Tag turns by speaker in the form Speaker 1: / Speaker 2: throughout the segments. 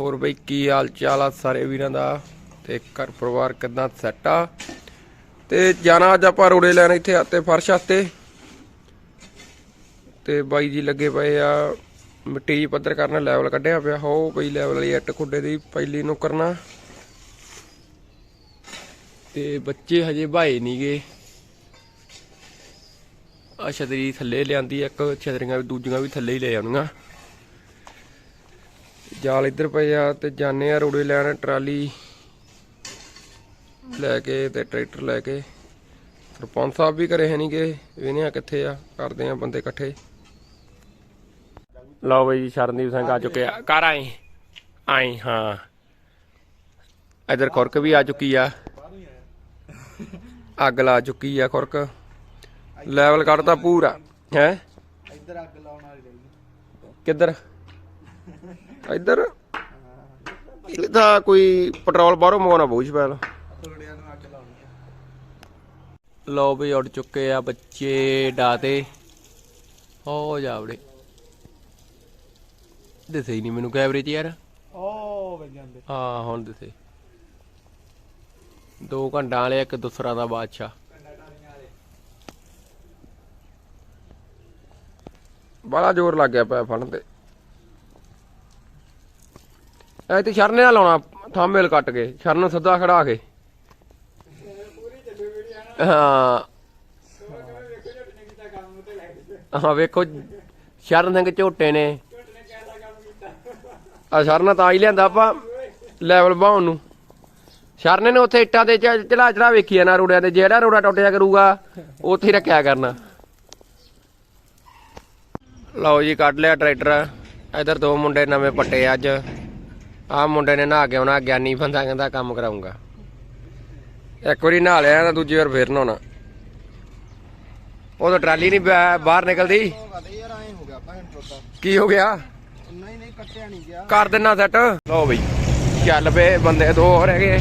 Speaker 1: ਹੋਰ ਬਈ ਕੀ ਹਾਲ ਚਾਲ ਆ ਸਾਰੇ ਵੀਰਾਂ ਦਾ? ਤੇ ਘਰ ਪਰਿਵਾਰ ਕਿਦਾਂ ਸੈੱਟ ਆ? ਤੇ ਜਾਣਾ ਅੱਜ ਆਪਾਂ ਰੋੜੇ ਲੈਣ ਇੱਥੇ ਆਤੇ ਫਰਸ਼ ਆਤੇ। ਤੇ ਬਾਈ ਜੀ ਲੱਗੇ ਪਏ ਆ, ਮਿੱਟੀ ਪੱਧਰ ਕਰਨ ਲੈਵਲ ਕੱਢਿਆ ਪਿਆ। ਹੋ ਬਈ ਲੈਵਲ ਵਾਲੀ ਇੱਟ ਖੁੱਡੇ ਦੀ ਪਹਿਲੀ ਨੂੰ ਕਰਨਾ। ਤੇ ਬੱਚੇ ਹਜੇ ਭਾਏ ਨਹੀਂਗੇ ਆ ਛਤਰੀ ਥੱਲੇ ਲਿਆਂਦੀ ਇੱਕ ਛਤਰੀਆਂ ਵੀ ਦੂਜੀਆਂ ਵੀ ਥੱਲੇ ਹੀ ਲੈ ਆਉਣੀਆਂ। ਜਾਲ ਇੱਧਰ ਪਏ ਆ ਤੇ ਜਾਣੇ ਆ ਰੋੜੇ ਲੈਣ ਟਰਾਲੀ ਲੈ ਕੇ ਤੇ ਟਰੈਕਟਰ ਲੈ ਕੇ। ਸਰਪੰਚ ਸਾਹਿਬ ਵੀ ਘਰੇ ਹੈ ਨਹੀਂਗੇ ਵੇਨੇ ਆ ਕਿੱਥੇ ਆ ਕਰਦੇ ਆ ਬੰਦੇ ਇਕੱਠੇ। ਲਓ ਬਈ ਜੀ ਸ਼ਰਨਦੀਪ ਸਿੰਘ ਆ ਚੁੱਕੇ ਆ ਕਰ ਆਏ। ਆਏ ਹਾਂ। ਇਧਰ ਖੁਰਕ ਵੀ ਆ ਚੁੱਕੀ ਆ। ਅੱਗ ਲਾ ਚੁੱਕੀ ਆ ਖੁਰਕ। ਲੈਵਲ ਕੱਢਤਾ ਪੂਰਾ ਹੈ?
Speaker 2: ਇੱਧਰ ਅੱਗ ਲਾਉਣ ਵਾਲੀ
Speaker 1: ਕਿੱਧਰ? ਇੱਧਰ ਇਹ ਤਾਂ ਕੋਈ ਪੈਟਰੋਲ ਬਾਹਰੋਂ
Speaker 2: ਅੱਗ ਲਾਉਣੀ ਆ
Speaker 1: ਲਓ ਵੀ ਉੱਡ ਚੁੱਕੇ ਆ ਬੱਚੇ ਡਾਤੇ ਹੋ ਜਾਵੜੇ ਦਿਸੇ ਹੀ ਨਹੀਂ ਮੈਨੂੰ ਕੈਮਰੇ 'ਚ ਯਾਰ।
Speaker 2: ਓ ਵੱਜ ਜਾਂਦੇ।
Speaker 1: ਹਾਂ ਹੁਣ ਦਿਸੇ। ਦੋ ਘੰਟਾ ਵਾਲੇ ਇੱਕ ਦੂਸਰਾ ਦਾ ਬਾਦਸ਼ਾਹ। ਬੜਾ ਜ਼ੋਰ ਲੱਗ ਗਿਆ ਪਿਆ ਫੜਨ ਤੇ। ਐ ਤੇ ਸ਼ਰਨੇ ਨਾਲ ਲਾਉਣਾ ਥਾਮੇਲ ਕੱਟ ਕੇ, ਸ਼ਰਨ ਨੂੰ ਸਿੱਧਾ ਖੜਾ ਕੇ। ਹਾਂ। ਹਾਂ, ਵੇਖੋ, ਸ਼ਰਨ ਸਿੰਘ ਝੋਟੇ ਨੇ। ਆ ਸ਼ਰਨ ਤਾਂ ਹੀ ਲਿਆਂਦਾ ਆਪਾਂ ਲੈਵਲ ਬਾਉਣ ਨੂੰ। ਸ਼ਰਨ ਨੇ ਉੱਥੇ ਇੱਟਾਂ ਤੇ ਚੜਾ ਚੜਾ ਵੇਖੀ ਨਾ ਰੋੜਿਆਂ ਤੇ, ਜਿਹੜਾ ਰੋੜਾ ਟੁੱਟਿਆ ਕਰੂਗਾ, ਉੱਥੇ ਹੀ ਰੱਖਿਆ ਕਰਨਾ। ਲਓ ਜੀ, ਕੱਢ ਲਿਆ ਟਰੈਕਟਰ। ਇਧਰ ਦੋ ਮੁੰਡੇ ਨਵੇਂ ਪੱਟੇ ਅੱਜ। ਆਹ ਮੁੰਡੇ ਨੇ ਨਹਾ ਕੇ ਆਉਣਾ, ਗਿਆਨੀ ਬੰਦਾ ਕਹਿੰਦਾ ਕੰਮ ਕਰਾਉਂਗਾ। ਇੱਕ ਵਾਰੀ ਨਹਾ ਲਿਆ ਤਾਂ ਦੂਜੀ ਵਾਰ ਫੇਰ ਨਹਾਉਣਾ। ਉਹ ਤਾਂ ਟਰਾਲੀ ਨਹੀਂ ਬਾਹਰ ਨਿਕਲਦੀ।
Speaker 2: ਹੋ ਗਿਆ
Speaker 1: ਕੀ ਹੋ ਗਿਆ?
Speaker 2: ਨਹੀਂ ਨਹੀਂ ਕੱਟਿਆ ਨਹੀਂ ਗਿਆ
Speaker 1: ਕਰ ਦਿੰਨਾ ਸੈੱਟ ਲਓ ਬਈ, ਚੱਲ ਪਏ ਬੰਦੇ ਦੋ ਹੋਰ ਹੈਗੇ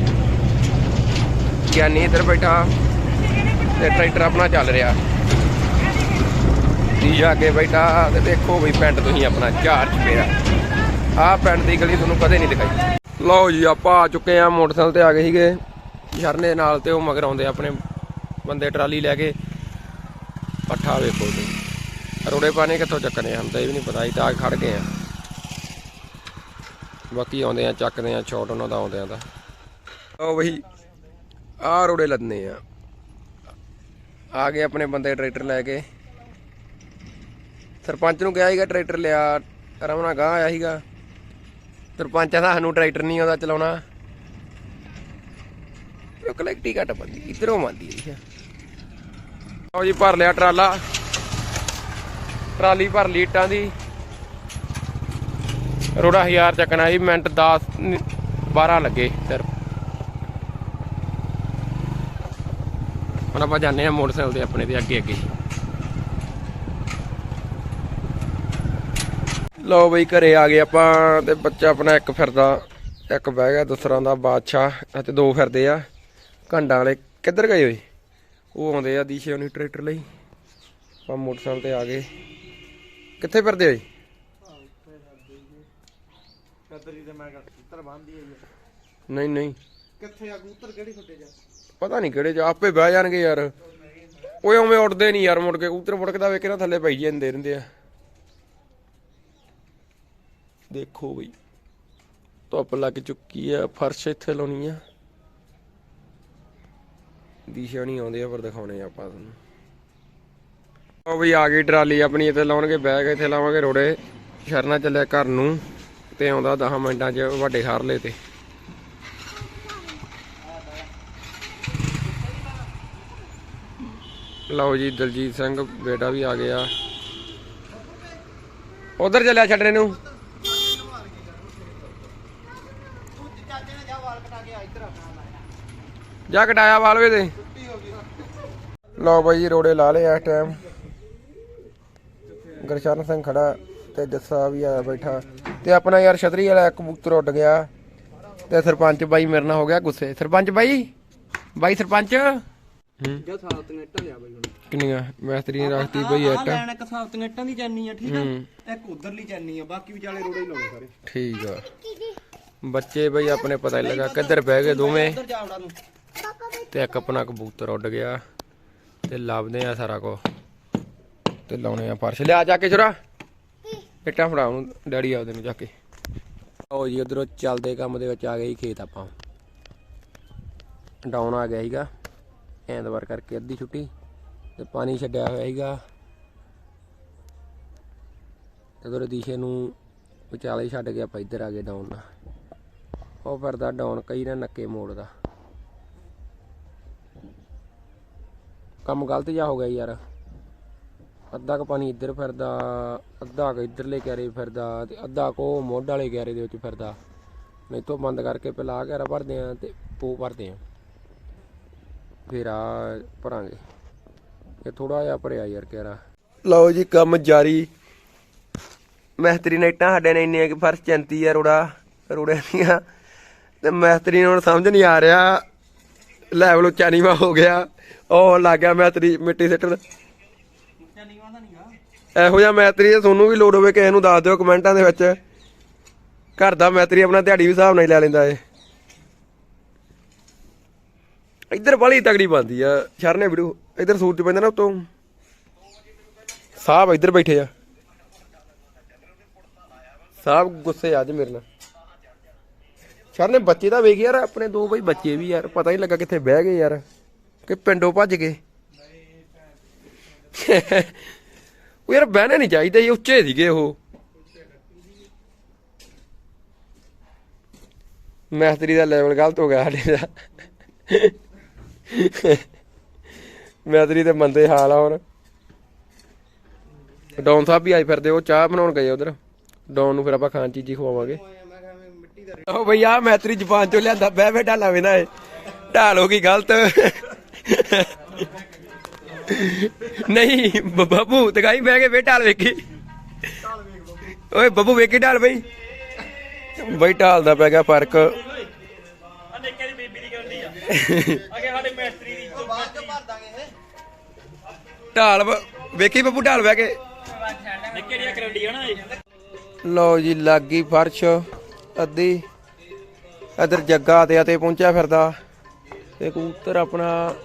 Speaker 1: ਗਿਆਨੀ ਇੱਧਰ ਬੈਠਾ। ਤੇ ਟਰੈਕਟਰ ਆਪਣਾ ਚੱਲ ਰਿਹਾ। ਤੀਜਾ ਅੱਗੇ ਬੈਠਾ। ਤੇ ਦੇਖੋ ਬਈ ਪਿੰਡ ਤੁਸੀਂ ਆਪਣਾ ਚਾਰ ਚ ਪਿਆ ਆਹ ਪਿੰਡ ਦੀ ਗਲੀ ਤੁਹਾਨੂੰ ਕਦੇ ਨਹੀਂ ਦਿਖਾਈ। ਲਓ ਜੀ, ਆਪਾਂ ਆ ਚੁੱਕੇ ਆ ਮੋਟਰਸਾਈਕਲ ਤੇ ਆ ਗਏ ਸੀਗੇ। ਝਰਨੇ ਨਾਲ ਤੇ ਉਹ ਮਗਰ ਆਉਂਦੇ ਆਪਣੇ ਬੰਦੇ ਟਰਾਲੀ ਲੈ ਕੇ। ਪੱਠਾ ਵੇਖੋ ਤੇ ਰੋੜੇ ਪਾਣੇ ਕਿੱਥੋਂ ਚੱਕਣੇ ਹਨ ਤਾਂ ਇਹ ਵੀ ਨਹੀਂ ਪਤਾ। ਇਹ ਤਾਂ ਖੜ ਗਏ ਆ। ਬਾਕੀ ਆਉਂਦੇ ਆ, ਚੱਕਦੇ ਆ ਛੋਟ ਉਹਨਾਂ ਦਾ ਆਉਂਦਿਆਂ ਦਾ। ਉਹ ਬਈ, ਆਹ ਰੋੜੇ ਲੱਦਨੇ ਆ। ਆ ਗਏ ਆਪਣੇ ਬੰਦੇ ਟਰੈਕਟਰ ਲੈ ਕੇ। ਸਰਪੰਚ ਨੂੰ ਕਿਹਾ ਸੀਗਾ, ਟਰੈਕਟਰ ਲਿਆ ਰਮਣਾ ਗਾਂ ਆਇਆ ਸੀਗਾ। ਸਰਪੰਚਾਂ ਦਾ ਸਾਨੂੰ ਟਰੈਕਟਰ ਨਹੀਂ ਆਉਂਦਾ ਚਲਾਉਣਾ। ਉਹ ਕਲੈਕਟੀ ਘਟ ਬੰਦੀ ਇਧਰੋਂ ਮੰਦੀ ਹੈ ਆਓ ਜੀ, ਭਰ ਲਿਆ ਟਰਾਲਾ। ਟਰਾਲੀ ਭਰ ਲਈ ਇੱਟਾਂ ਦੀ। ਰੋੜਾ ਹਜ਼ਾਰ ਚੱਕਣਾ ਜੀ ਮਿੰਟ 10 12 ਲੱਗੇ ਸਿਰਫ ਹੁਣ ਆਪਾਂ ਜਾਂਦੇ ਆ ਮੋਟਰਸਾਈਕਲ ਤੇ ਆਪਣੇ ਦੇ ਅੱਗੇ ਅੱਗੇ ਲਓ ਬਈ ਘਰੇ ਆ ਗਏ ਆਪਾਂ ਤੇ ਬੱਚਾ ਆਪਣਾ ਇੱਕ ਫਿਰਦਾ, ਇੱਕ ਬਹਿ ਗਿਆ ਦੂਸਰਾ ਦਾ ਬਾਦਸ਼ਾਹ ਅਤੇ ਦੋ ਫਿਰਦੇ ਆ ਘੰਡਾਂ ਵਾਲੇ, ਕਿੱਧਰ ਗਏ ਓਏ? ਉਹ ਆਉਂਦੇ ਆ ਦੀਸ਼ੇ ਉਹਨੀ ਟਰੈਕਟਰ ਲਈ, ਆਪਾਂ ਮੋਟਰਸਾਈਕਲ ਤੇ ਆ ਗਏ। ਕਿੱਥੇ ਫਿਰਦੇ ਓਏ?
Speaker 2: ਕਦਰੀ ਤੇ ਮੈਂ ਕਬੂਤਰ ਬੰਨਦੀ ਹੈ
Speaker 1: ਨਹੀਂ ਨਹੀਂ।
Speaker 2: ਕਿੱਥੇ ਆ ਕਬੂਤਰ ਕਿਹੜੀ ਫੁੱਟੇ ਜਾ
Speaker 1: ਪਤਾ ਨਹੀਂ ਕਿਹੜੇ ਜਾ, ਆਪੇ ਬਹਿ ਜਾਣਗੇ ਯਾਰ। ਓਏ ਉਵੇਂ ਉੱਡਦੇ ਨਹੀਂ ਯਾਰ ਮੁੜ ਕੇ, ਕਬੂਤਰ ਫੁੜਕਦਾ ਵੇਖ ਕੇ ਨਾ ਥੱਲੇ ਪਈ ਜਾਂਦੇ ਰਹਿੰਦੇ ਆ। ਦੇਖੋ ਬਈ। ਧੁੱਪ ਲੱਗ ਚੁੱਕੀ ਆ, ਫਰਸ਼ ਇੱਥੇ ਲਾਉਣੀ ਆ। ਦਿਸ਼ਾ ਨਹੀਂ ਆਉਂਦੇ ਆ, ਪਰ ਦਿਖਾਉਣੇ ਆਪਾਂ ਤੁਹਾਨੂੰ। ਉਹ ਬਈ, ਆ ਗਈ ਟਰਾਲੀ ਆਪਣੀ, ਇੱਥੇ ਲਾਉਣਗੇ ਬੈਗ, ਇੱਥੇ ਲਾਵਾਂਗੇ ਰੋੜੇ। ਸ਼ਰਨਾ ਚੱਲਿਆ ਘਰ ਨੂੰ, ਤੇ ਆਉਂਦਾ 10 ਮਿੰਟਾਂ 'ਚ ਵੱਡੇ ਖਾਰਲੇ ਤੇ। ਲਓ ਜੀ, ਦਲਜੀਤ ਸਿੰਘ ਬੇਟਾ ਵੀ ਆ ਗਿਆ। ਉਧਰ ਚੱਲਿਆ ਛੱਡਣੇ ਨੂੰ
Speaker 2: ਚਾਚੇ ਨੇ ਜਾ ਵਾਲ ਕਟਾ ਕੇ ਆ ਇੱਧਰ ਆਪਣਾ
Speaker 1: ਜਾ ਕਟਾਇਆ ਵਾਲਵੇ ਦੇ
Speaker 2: ਛੁੱਟੀ ਹੋ ਗਈ
Speaker 1: ਲਓ ਬਾਈ ਜੀ ਰੋੜੇ ਲਾ ਲਏ ਇਸ ਟਾਈਮ ਗਰਸ਼ਰਨ ਸਿੰਘ ਖੜਾ ਤੇ ਜੱਸਾ ਵੀ ਆਇਆ ਬੈਠਾ। ਤੇ ਆਪਣਾ ਯਾਰ ਛਤਰੀ ਵਾਲਾ ਇੱਕ ਕਬੂਤਰ ਉੱਡ ਗਿਆ। ਤੇ ਸਰਪੰਚ ਬਾਈ ਮੇਰੇ ਨਾਲ ਹੋ ਗਿਆ ਗੁੱਸੇ। ਸਰਪੰਚ ਬਾਈ? ਬਾਈ ਸਰਪੰਚ? ਹੂੰ।
Speaker 2: ਜਾ ਸਾਫਤੀਆਂ ਇੱਟਾਂ ਲਿਆ ਬਈ ਹੁਣ।
Speaker 1: ਕਿੰਨੀਆਂ ਮੈਸਤਰੀ ਨੇ ਰੱਖਤੀ ਬਈ ਇੱਟ
Speaker 2: ਲੈਣ ਇੱਕ ਸਾਫਤੀਆਂ ਇੱਟਾਂ ਦੀ ਚੈਨੀ ਆ ਠੀਕ ਆ?
Speaker 1: ਹੂੰ।
Speaker 2: ਇੱਕ ਉਧਰਲੀ ਚੈਨੀ ਆ ਬਾਕੀ ਵਿਚਾਲੇ ਰੋੜੇ ਹੀ ਲਾਉਣੇ ਸਾਰੇ।
Speaker 1: ਠੀਕ ਆ। ਬੱਚੇ ਬਈ ਆਪਣੇ ਪਤਾ ਨਹੀਂ ਲੱਗਾ ਕਿੱਧਰ ਬਹਿ ਗਏ ਦੋਵੇਂ।
Speaker 2: ਇੱਧਰ ਜਾ ਉਹਨਾਂ ਨੂੰ।
Speaker 1: ਤੇ ਇੱਕ ਆਪਣਾ ਕਬੂਤਰ ਉੱਡ ਗਿਆ ਤੇ ਲੱਭਦੇ ਆ ਸਾਰਾ ਕੋ ਤੇ ਲਾਉਣੇ ਆ ਫਰਸ਼। ਲਿਆ ਜਾ ਕੇ ਛੁਰਾ ਇੱਟਾਂ ਫੜਾ ਉਹਨੂੰ, ਡੈਡੀ ਆਉਦੇ ਨੂੰ ਜਾ ਕੇ। ਆਓ ਜੀ, ਉਧਰੋਂ ਚੱਲਦੇ ਕੰਮ ਦੇ ਵਿੱਚ ਆ ਗਏ ਸੀ ਖੇਤ ਆਪਾਂ। ਡਾਊਨ ਆ ਗਿਆ ਸੀਗਾ। ਐਤਵਾਰ ਕਰਕੇ ਅੱਧੀ ਛੁੱਟੀ ਤੇ ਪਾਣੀ ਛੱਡਿਆ ਹੋਇਆ ਸੀਗਾ। ਉਧਰ ਦੀਸ਼ੇ ਨੂੰ ਵਿਚਾਲੇ ਛੱਡ ਕੇ ਆਪਾਂ ਇੱਧਰ ਆ ਗਏ ਡਾਊਨ ਨਾਲ ਉਹ ਫਿਰਦਾ ਡਾਊਨ ਕਈ ਨਾ ਨੱਕੇ ਮੋੜਦਾ। ਕੰਮ ਗਲਤ ਜਾ ਹੋ ਗਿਆ ਯਾਰ। ਅੱਧਾ ਕ ਪਾਣੀ ਇੱਧਰ ਫਿਰਦਾ, ਅੱਧਾ ਕ ਇੱਧਰਲੇ ਕਿਆਰੇ ਫਿਰਦਾ ਤੇ ਅੱਧਾ ਕੋ ਮੋਢ ਵਾਲੇ ਕਿਆਰੇ ਦੇ ਵਿੱਚ ਫਿਰਦਾ। ਨਹੀਂ ਤੋਂ ਬੰਦ ਕਰਕੇ ਪਹਿਲਾਂ ਆ ਕਿਆਰਾ ਭਰਦੇ ਆ ਤੇ ਪੋ ਭਰਦੇ ਆ। ਫਿਰ ਆ ਭਰਾਂਗੇ। ਇਹ ਥੋੜਾ ਜਿਹਾ ਭਰਿਆ ਯਾਰ ਕਿਆਰਾ। ਲਓ ਜੀ, ਕੰਮ ਜਾਰੀ। ਮਿਸਤਰੀ ਨੇ ਇੱਟਾਂ ਸਾਡੇ ਨੇ ਇੰਨੀਆਂ ਕਿ ਫਰਸ਼ ਚੰਤੀ ਆ ਰੋੜਾ ਰੋੜੇ ਦੀਆਂ। ਤੇ ਮਿਸਤਰੀ ਨੂੰ ਸਮਝ ਨਹੀਂ ਆ ਰਿਹਾ। ਲੈਵਲ ਉੱਚਾ ਨੀਵਾ ਹੋ ਗਿਆ। ਉਹ ਲੱਗ ਗਿਆ ਮਿਸਤਰੀ ਮਿੱਟੀ ਸਿੱਟਣ। ਇਹੋ ਜਿਹਾ ਮੈਤਰੀ ਜੇ ਤੁਹਾਨੂੰ ਵੀ ਲੋੜ ਹੋਵੇ ਕਿਸੇ ਨੂੰ ਦੱਸ ਦਿਓ ਕਮੈਂਟਾਂ ਦੇ ਵਿੱਚ। ਘਰ ਦਾ ਮੈਤਰੀ ਆਪਣਾ ਦਿਹਾੜੀ ਵੀ ਹਿਸਾਬ ਨਾਲ ਲੈ ਲੈਂਦਾ ਏ। ਇੱਧਰ ਬੜੀ ਤਗੜੀ ਬੰਦੀ ਆ, ਸ਼ਰਨੇ ਵੀਡੀਓ ਇੱਧਰ ਸੂਰਜ ਪੈਂਦਾ ਨਾ ਉਤੋਂ। ਸਾਹਿਬ ਇੱਧਰ ਬੈਠੇ ਆ। ਸਾਹਿਬ ਗੁੱਸੇ ਆ ਅੱਜ ਮੇਰੇ ਨਾਲ। ਸ਼ਰਨੇ ਬੱਚੇ ਤਾਂ ਵੇਖ ਯਾਰ, ਆਪਣੇ ਦੋ ਬਈ ਬੱਚੇ ਵੀ ਯਾਰ, ਪਤਾ ਨਹੀਂ ਲੱਗਾ ਕਿੱਥੇ ਬਹਿ ਗਏ ਯਾਰ। ਕਿ ਪਿੰਡੋਂ ਭੱਜ ਗਏ। ਉਹ ਯਾਰ ਬਹਿਣੇ ਨਹੀਂ ਚਾਹੀਦੇ ਇਹ ਉੱਚੇ ਸੀਗੇ ਉਹ। ਮੈਸਤਰੀ ਦਾ ਲੈਵਲ ਗਲਤ ਹੋ ਗਿਆ ਸਾਡੇ ਦਾ। ਮੈਸਤਰੀ ਤੇ ਮੰਦੇ ਹਾਲ ਆ ਹੁਣ। ਡੌਨ ਸਾਹਿਬ ਵੀ ਆਏ ਫਿਰਦੇ, ਉਹ ਚਾਹ ਬਣਾਉਣ ਗਏ ਉਧਰ। ਡੌਨ ਨੂੰ ਫਿਰ ਆਪਾਂ ਖਾਣ ਚੀਜ਼ੀ ਖਵਾਵਾਂਗੇ।
Speaker 2: ਮੈਂ ਕਿਹਾ ਐਵੇਂ ਮਿੱਟੀ
Speaker 1: ਬਈ ਆ ਮੈਸਤਰੀ ਜ਼ਬਾਨ ਚੋਂ ਲਿਆਂਦਾ, ਬਹਿ ਬਹਿ ਢਾਲਾ ਵੇਂਦਾ ਏ। ਢਾਲ ਹੋ ਗਈ ਗਲਤ। ਨਹੀਂ ਬ- ਬੱਬੂ ਤਕਾਈ ਬਹਿ ਕੇ ਬੇ ਢਾਲ ਵੇਖੀ। ਓਏ ਬੱਬੂ ਵੇਖੀ ਢਾਲ ਬਈ। ਬਈ ਢਾਲ ਦਾ ਪੈ ਗਿਆ ਫ਼ਰਕ।
Speaker 3: ਨਿੱਕੇ ਦੀ ਬੀਬੀ ਦੀ ਕਰਦੀ ਆ। ਅਗੇ ਸਾਡੇ ਮੈਸਤਰੀ ਦੀ
Speaker 2: ਬਾਅਦ ਚ ਭਰ ਦਾਂਗੇ ਇਹ।
Speaker 1: ਢਾਲ ਬ- ਵੇਖੀ ਬੱਬੂ ਢਾਲ ਬਹਿ ਕੇ?
Speaker 3: ਨਿੱਕੇ ਦੀ ਕਰੰਡੀ ਆ ਨਾ ਇਹ।
Speaker 1: ਲਓ ਜੀ ਲੱਗੀ ਫਰਸ਼ ਅੱਧੀ। ਇਧਰ ਜੱਗਾ ਤੇ ਅਤੇ ਪਹੁੰਚਿਆ ਫਿਰਦਾ। ਤੇ ਕਬੂਤਰ ਆਪਣਾ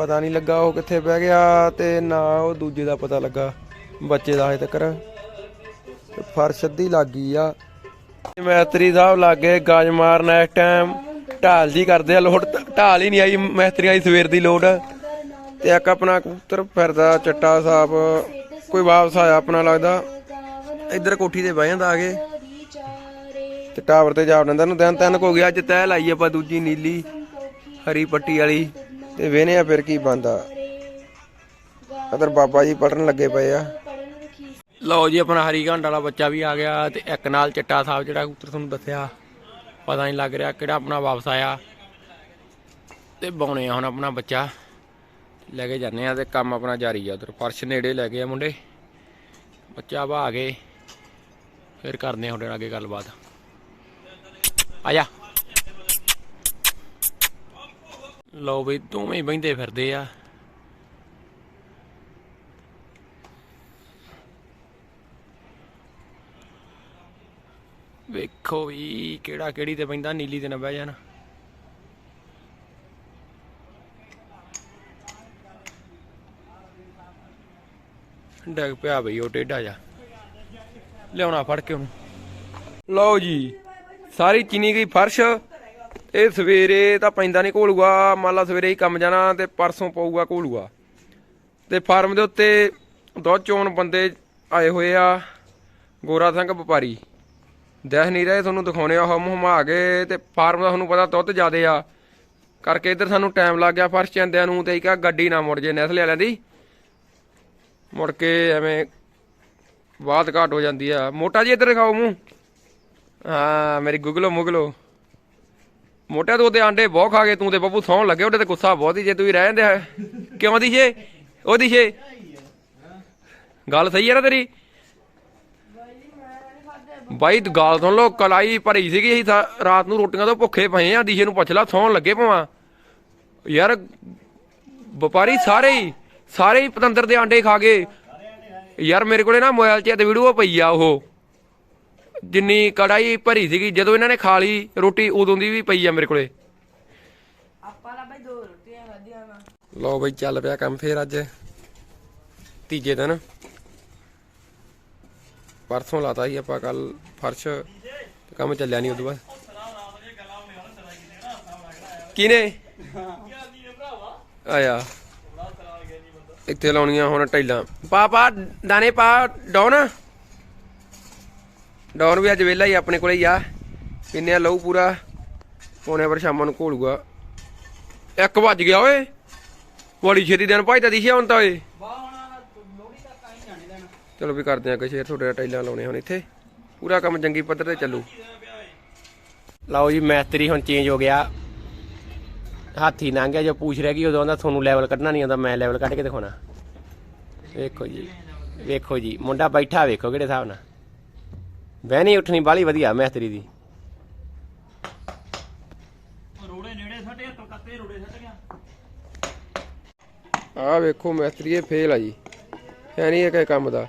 Speaker 1: ਪਤਾ ਨਹੀਂ ਲੱਗਾ ਉਹ ਕਿੱਥੇ ਬਹਿ ਗਿਆ ਤੇ ਨਾ ਉਹ ਦੂਜੇ ਦਾ ਪਤਾ ਲੱਗਾ ਬੱਚੇ ਦਾ ਹਜੇ ਤੱਕ ਤੇ ਫਰਸ਼ ਅੱਧੀ ਲੱਗੀ ਆ। ਮੈਸਤਰੀ ਸਾਹਿਬ ਲੱਗੇ ਗਾਜ ਮਾਰਨ ਇਸ ਟਾਈਮ ਢਾਲ ਜੀ ਕਰਦੇ ਆ ਲੋਡ ਢਾਲ ਹੀ ਨਹੀਂ ਆਈ, ਮੈਸਤਰੀਆਂ ਦੀ ਸਵੇਰ ਦੀ ਲੋਡ ਤੇ ਇੱਕ ਆਪਣਾ ਕਬੂਤਰ ਫਿਰਦਾ, ਚੱਟਾ ਸਾਹਿਬ ਕੋਈ ਵਾਪਸ ਆਇਆ ਆਪਣਾ ਲੱਗਦਾ। ਇੱਧਰ ਕੋਠੀ ਤੇ ਬਹਿ ਜਾਂਦਾ ਆ ਕੇ। ਤੇ ਟਾਵਰ ਤੇ ਜਾ ਵੜਦਾ, ਨੂੰ ਦਿਨ ਤਿੰਨ ਕੁ ਹੋ ਗਿਆ ਅੱਜ ਤੈ ਲਾਈ ਆਪਾਂ ਦੂਜੀ ਨੀਲੀ, ਹਰੀ ਪੱਟੀ ਵਾਲੀ। ਤੇ ਵੇਨੇ ਆ ਫਿਰ ਕੀ ਬੰਦਾ ਅਦਰ ਬਾਬਾ ਜੀ ਪੜਨ ਲੱਗੇ ਪਏ ਆ। ਲਓ ਜੀ, ਆਪਣਾ ਹਰੀ ਘੰਟ ਵਾਲਾ ਬੱਚਾ ਵੀ ਆ ਗਿਆ ਤੇ ਇੱਕ ਨਾਲ ਚਿੱਟਾ ਸਾਹਿਬ ਜਿਹੜਾ ਉੱਤਰ ਤੁਹਾਨੂੰ ਦੱਸਿਆ, ਪਤਾ ਨਹੀਂ ਲੱਗ ਰਿਹਾ ਕਿਹੜਾ ਆਪਣਾ ਵਾਪਸ ਆਇਆ। ਤੇ ਬਾਉਣੇ ਆ ਹੁਣ ਆਪਣਾ ਬੱਚਾ। ਲੈ ਕੇ ਜਾਂਦੇ ਆ ਤੇ ਕੰਮ ਆਪਣਾ ਜਾਰੀ ਆ ਉਧਰ, ਫਰਸ਼ ਨੇੜੇ ਲੈ ਗਏ ਆ ਮੁੰਡੇ। ਬੱਚਾ ਬਹਾ ਕੇ, ਫਿਰ ਕਰਦੇ ਆ ਤੁਹਾਡੇ ਨਾਲ ਅੱਗੇ ਗੱਲਬਾਤ। ਆ ਜਾ। ਲਓ ਬਈ ਦੋਵੇਂ ਹੀ ਬਹਿੰਦੇ ਫਿਰਦੇ ਆ। ਵੇਖੋ ਵੀ ਕਿਹੜਾ ਕਿਹੜੀ ਤੇ ਬਹਿੰਦਾ ਨੀਲੀ ਤੇ ਨਾ ਬਹਿ ਜਾਣ। ਡੱਗ ਪਿਆ ਬਈ ਉਹ, ਟੇਢਾ ਜਾ ਲਿਆਉਣਾ ਫੜ ਕੇ ਉਹਨੂੰ। ਲਓ ਜੀ, ਸਾਰੀ ਚੀਨੀ ਗਈ ਫਰਸ਼ ਇਹ ਸਵੇਰੇ ਤਾਂ ਪੈਂਦਾ ਨਹੀਂ ਘੋਲੂਗਾ ਮੰਨ ਲਾ ਸਵੇਰੇ ਹੀ ਕੰਮ ਜਾਣਾ ਤੇ ਪਰਸੋਂ ਪਊਗਾ ਘੋਲੂਗਾ ਤੇ ਫਾਰਮ ਦੇ ਉੱਤੇ ਦੁੱਧ ਚੋਣ ਬੰਦੇ ਆਏ ਹੋਏ ਆ, ਗੋਰਾ ਸਿੰਘ ਵਪਾਰੀ। ਦੇਖ ਨਹੀਂ ਰਹੇ ਤੁਹਾਨੂੰ ਦਿਖਾਉਣੇ ਆ, ਹਮ ਹਮਾ ਕੇ ਤੇ ਫਾਰਮ ਦਾ ਤੁਹਾਨੂੰ ਪਤਾ ਦੁੱਧ ਜ਼ਿਆਦੇ ਆ। ਕਰਕੇ ਇੱਧਰ ਸਾਨੂੰ ਟਾਈਮ ਲੱਗ ਗਿਆ ਫਰਸ਼ ਚੰਦਿਆਂ ਨੂੰ ਤੇ ਇੱਕ ਗੱਡੀ ਨਾ ਮੁੜ ਜੇ ਨੈਸਲੇ ਵਾਲਿਆਂ ਦੀ। ਮੁੜ ਕੇ ਐਵੇਂ ਬਾਤ ਘਾਟ ਹੋ ਜਾਂਦੀ ਆ। ਮੋਟਾ ਜੀ ਇੱਧਰ ਦਿਖਾਓ ਮੂੰਹ। ਹਾਂ, ਮੇਰੀ ਗੁਗਲੋ ਮੁਗਲੋ। ਮੋਟਿਆ ਤੂੰ ਤੇ ਆਂਡੇ ਬਹੁਤ ਖਾ ਗਏ, ਤੂੰ ਤੇ ਬੱਬੂ ਸੌਣ ਲੱਗੇ, ਉਹਦੇ ਤੇ ਗੁੱਸਾ ਬਹੁਤ ਹੀ ਜੇ ਤੂੰ ਹੀ ਰਹਿ ਹੈ। ਕਿਉਂ ਦਿਸ਼ੇ ਉਹ ਦਿਸ਼ੇ ਗੱਲ ਸਹੀ ਹੈ ਨਾ ਤੇਰੀ? ਬਾਈ ਤੂੰ ਗੱਲ ਸੁਣ ਲੋ ਕਲਾਈ ਭਰੀ ਸੀਗੀ, ਅਸੀਂ ਰਾਤ ਨੂੰ ਰੋਟੀਆਂ ਤੋਂ ਭੁੱਖੇ ਪਏ ਆ ਦੀਸ਼ੇ ਨੂੰ ਪੁੱਛ ਲਾ, ਸੌਣ ਲੱਗੇ ਪਵਾਂ ਯਾਰ, ਵਪਾਰੀ ਸਾਰੇ ਹੀ ਸਾਰੇ ਹੀ ਪਤੰਦਰ ਦੇ ਆਂਡੇ ਖਾ ਗਏ। ਯਾਰ, ਮੇਰੇ ਕੋਲੇ ਨਾ ਮੋਬਾਈਲ 'ਚ ਤੇ ਵੀਡੀਓ ਪਈ ਆ ਉਹ। ਜਿੰਨੀ ਕੜਾਈ ਭਰੀ ਸੀਗੀ ਜਦੋਂ ਇਹਨਾਂ ਨੇ ਖਾ ਲਈ ਰੋਟੀ ਉਦੋਂ ਦੀ ਵੀ ਪਈ ਆ ਮੇਰੇ ਕੋਲੇ।
Speaker 4: ਆਪਾਂ ਤਾਂ ਬਈ ਦੋ ਰੋਟੀਆਂ ਖਾਧੀਆਂ ਨਾ
Speaker 1: ਲਓ ਬਈ ਚੱਲ ਪਿਆ ਕੰਮ ਫੇਰ ਅੱਜ। ਤੀਜੇ ਦਿਨ। ਪਰਸੋਂ ਲਾਤਾ ਸੀ ਆਪਾਂ ਕੱਲ ਫਰਸ਼ ਕੰਮ ਚੱਲਿਆ ਨਹੀਂ ਉਦੋਂ ਬਾਅਦ। ਕਿਨੇ ਆਇਆ। ਇੱਥੇ ਲਾਉਣੀਆਂ ਹੁਣ ਟੈਲਾਂ ਪਾ ਪਾ ਦਾਣੇ ਪਾ ਡਾਉਨ ਡਾਉਨ ਵੀ ਅੱਜ ਵੇਲਾ ਹੀ ਆਪਣੇ ਕੋਲੇ ਹੀ ਆ। ਪਿੰਨਿਆ ਲਊ ਪੂਰਾ। ਪੌਣੇ ਪਰ ਸ਼ਾਮਾਂ ਨੂੰ ਘੋਲੂਗਾ। ਇੱਕ ਵੱਜ ਗਿਆ ਓਏ। ਬੜੀ ਛੇਤੀ ਦਿਨ ਭਾਈ ਤਾਂ ਦਿਖਿਆ ਹੁਣ ਤਾਂ ਓਏ। ਚਲੋ ਵੀ ਕਰਦੇ ਆ ਕਿ ਸ਼ੇਰ ਤੁਹਾਡੇ ਟਾਈਲਾਂ ਲਾਉਣੇ ਹੁਣ ਇੱਥੇ। ਪੂਰਾ ਕੰਮ ਜੰਗੀ ਪੱਧਰ ਤੇ ਚੱਲੂ। ਲਓ ਜੀ, ਮੈਸਤਰੀ ਹੁਣ ਚੇਂਜ ਹੋ ਗਿਆ। ਹਾਥੀ ਲੰਘ ਗਿਆ, ਜੋ ਪੁੱਛ ਰਿਹਾ ਕਿ ਉਦੋਂ ਦਾ ਤੁਹਾਨੂੰ ਲੈਵਲ ਕੱਢਣਾ ਨਹੀਂ ਆਉਂਦਾ, ਮੈਂ ਲੈਵਲ ਕੱਢ ਕੇ ਦਿਖਾਉਣਾ। ਵੇਖੋ ਜੀ ਵੇਖੋ ਜੀ, ਮੁੰਡਾ ਬੈਠਾ ਵੇਖੋ ਕਿਹੜੇ ਹਿਸਾਬ ਨਾਲ। ਬਹਿਣੀ ਉੱਠਣੀ ਬਾਲੀ ਵਧੀਆ ਮੈਸਤਰੀ ਦੀ।
Speaker 3: ਰੋੜੇ ਨੇੜੇ ਸੱਟੇ ਕਲਕੱਤੇ ਰੋੜੇ ਸੱਟ ਗਿਆ।
Speaker 1: ਆਹ ਵੇਖੋ ਮੈਸਤਰੀ ਇਹ ਫੇਲ ਆ ਜੀ। ਹੈ ਨਹੀਂ ਇਹ ਕਿਸੇ ਕੰਮ ਦਾ।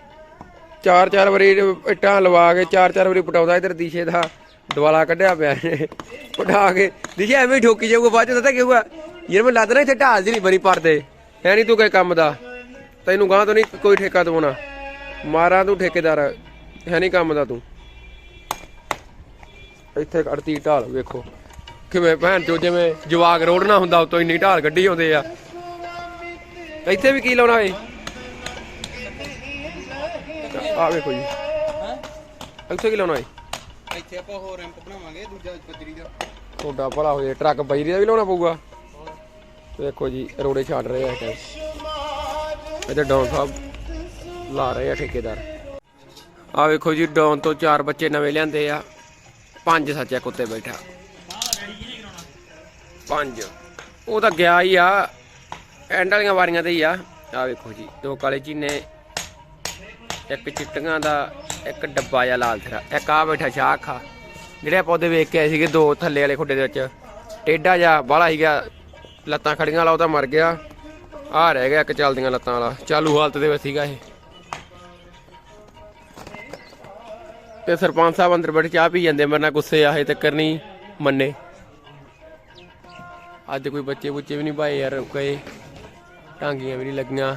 Speaker 1: ਚਾਰ ਚਾਰ ਵਾਰੀ ਇੱਟਾਂ ਲਵਾ ਕੇ ਚਾਰ ਚਾਰ ਵਾਰੀ ਪਟਾਉਂਦਾ ਇਧਰ ਦੀਸ਼ੇ ਦਾ। ਦਵਾਲਾ ਕੱਢਿਆ ਪਿਆ ਪਟਾ ਕੇ। ਦੀਸ਼ੇ ਐਵੇਂ ਹੀ ਠੋਕੀ ਜਾਊਗਾ ਬਾਅਦ ਚ ਪਤਾ ਕੀ ਹੋਊਗਾ। ਯਾਰ ਮੈਂ ਲੱਦਣਾ ਇੱਥੇ ਢਾਲ ਦੀ ਨਹੀਂ ਬਣੀ ਪਰਦੇ। ਹੈ ਨਹੀਂ ਤੂੰ ਕਿਸੇ ਕੰਮ ਦਾ। ਤੈਨੂੰ ਗਾਂ ਤੋਂ ਨਹੀਂ ਕੋਈ ਠੇਕਾ ਦਵਾਉਣਾ। ਮਾਰਾਂ ਤੂੰ ਠੇਕੇਦਾਰ। ਹੈ ਨਹੀਂ ਕੰਮ ਦਾ ਤੂੰ। ਇੱਥੇ ਅੜਤੀ ਢਾਲ ਵੇਖੋ। ਕਿਵੇਂ ਭੈਣ ਚੋ ਜਿਵੇਂ ਜਵਾਗ ਰੋੜਨਾ ਹੁੰਦਾ ਉਤੋਂ ਇੰਨੀ ਢਾਲ ਗੱਡੀ ਆਉਂਦੇ ਆ। ਇੱਥੇ ਵੀ ਕੀ ਲਾਉਣਾ ਏ? ਆ ਵੇਖੋ ਜੀ। ਇੱਥੇ ਕੀ ਲਾਉਣਾ ਏ?
Speaker 2: ਇੱਥੇ ਆਪਾਂ ਹੋਰ ਰੈਂਪ ਬਣਾਵਾਂਗੇ ਦੂਜਾ ਬੱਜਰੀ ਦਾ।
Speaker 1: ਤੁਹਾਡਾ ਭਲਾ ਹੋ ਜਾਏ ਟਰੱਕ ਬਜਰੀ ਦਾ ਵੀ ਲਾਉਣਾ ਪਊਗਾ। ਵੇਖੋ ਜੀ ਰੋੜੇ ਛੱਡ ਰਹੇ ਆ ਟਾਈਮ ਇੱਥੇ ਡੌਨ ਸਾਹਿਬ ਲਾ ਰਹੇ ਆ ਠੇਕੇਦਾਰ। ਆ ਵੇਖੋ ਜੀ ਡੌਨ ਤੋਂ ਚਾਰ ਬੱਚੇ ਨਵੇਂ ਲਿਆਂਦੇ ਆ। ਪੰਜ ਸੱਚਿਆ ਕੁੱਤੇ ਬੈਠਾ। ਪੰਜ। ਉਹ ਤਾਂ ਗਿਆ ਹੀ ਆ। ਐਂਡ ਵਾਲੀਆਂ ਵਾਰੀਆਂ ਤੇ ਹੀ ਆ। ਆ ਵੇਖੋ ਜੀ, ਦੋ ਕਾਲੇ ਚੀਨੇ, ਇੱਕ ਚਿੱਟੀਆਂ ਦਾ, ਇੱਕ ਡੱਬਾ ਜਿਹਾ ਲਾਲ ਥਰਾ। ਇੱਕ ਆ ਬੈਠਾ ਸ਼ਾਹ ਖਾ ਜਿਹੜੇ ਪੌਦੇ ਵੇਖ ਕੇ ਆਏ ਸੀਗੇ, ਦੋ ਥੱਲੇ ਵਾਲੇ ਖੁੱਡੇ ਦੇ ਵਿੱਚ। ਟੇਡਾ ਜਿਹਾ ਬਾਹਲਾ ਸੀਗਾ, ਲੱਤਾਂ ਖੜੀਆਂ ਵਾਲਾ, ਉਹ ਤਾਂ ਮਰ ਗਿਆ। ਆ ਰਹਿ ਗਿਆ ਇੱਕ ਚੱਲਦੀਆਂ ਲੱਤਾਂ ਵਾਲਾ। ਚਾਲੂ ਹਾਲਤ ਦੇ ਵਿੱਚ ਸੀਗਾ ਇਹ। ਤੇ ਸਰਪੰਚ ਸਾਹਿਬ ਅੰਦਰ ਬੈਠੇ ਚਾਹ ਪੀ ਜਾਂਦੇ ਮੇਰੇ ਨਾਲ ਗੁੱਸੇ ਆਏ ਤੇ ਕਰਨੀ ਮੰਨੇ। ਅੱਜ ਕੋਈ ਬੱਚੇ ਬੁੱਚੇ ਵੀ ਨਹੀਂ ਭਾਏ ਯਾਰ ਗਏ ਟਾਂਗੀਆਂ ਵੀ ਨਹੀਂ ਲੱਗੀਆਂ।